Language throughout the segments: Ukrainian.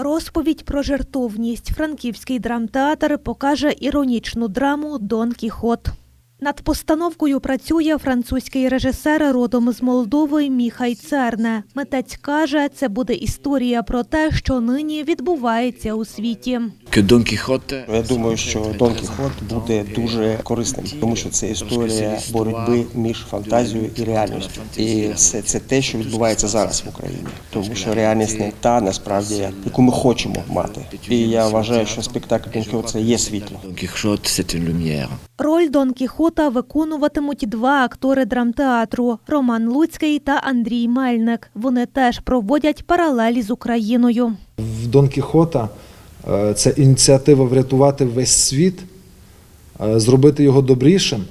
Розповідь про жертовність. Франківський драмтеатр покаже іронічну драму Дон Кіхот. Над постановкою працює французький режисер родом з Молдови Міхай Церне. Митець каже, це буде історія про те, що нині відбувається у світі. Я думаю, що Дон Кіхот буде дуже корисним, тому що це історія боротьби між фантазією і реальністю. І це, це те, що відбувається зараз в Україні, тому що реальність не та насправді, яку ми хочемо мати. І я вважаю, що спектакль Дон Кіхот це є світло. Don Quixote, c'est une lumière. Роль Дон Кіхота виконуватимуть два актори драмтеатру Роман Луцький та Андрій Мельник. Вони теж проводять паралелі з Україною. В Дон Кіхота е, це ініціатива врятувати весь світ, е, зробити його добрішим.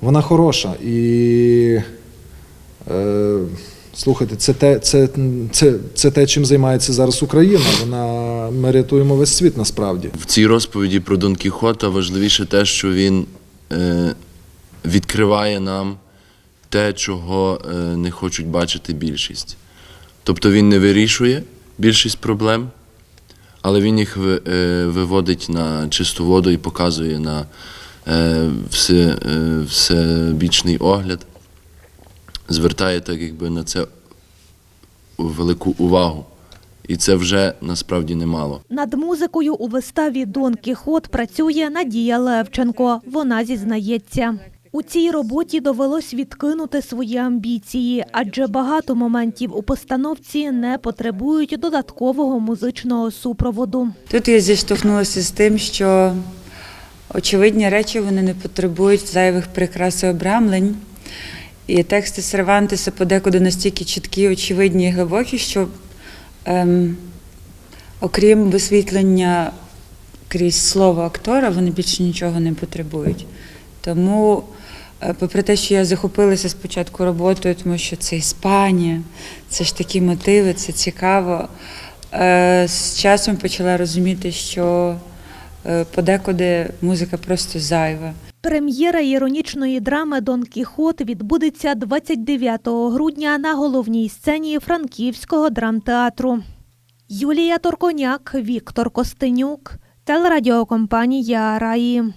Вона хороша. І е, слухайте, це те, це, це, це те, чим займається зараз Україна. Вона, ми рятуємо весь світ насправді. В цій розповіді про Дон Кіхота важливіше те, що він відкриває нам те, чого е, не хочуть бачити більшість. Тобто він не вирішує більшість проблем, але він їх е, виводить на чисту воду і показує на е, все, е, всебічний огляд, звертає так, якби на це велику увагу. І це вже насправді немало. Над музикою у виставі Дон Кіхот працює Надія Левченко. Вона зізнається. У цій роботі довелось відкинути свої амбіції, адже багато моментів у постановці не потребують додаткового музичного супроводу. Тут я зіштовхнулася з тим, що очевидні речі вони не потребують зайвих прикрас і обрамлень. І тексти Сервантеса подекуди настільки чіткі, очевидні і глибокі, що ем, окрім висвітлення крізь слово актора, вони більше нічого не потребують. Тому, е, попри те, що я захопилася спочатку роботою, тому що це Іспанія, це ж такі мотиви, це цікаво. Е, З часом почала розуміти, що е, подекуди музика просто зайва. Прем'єра іронічної драми Дон Кіхот відбудеться 29 грудня на головній сцені Франківського драмтеатру. Юлія Торконяк, Віктор Костенюк, телерадіокомпанія Раї.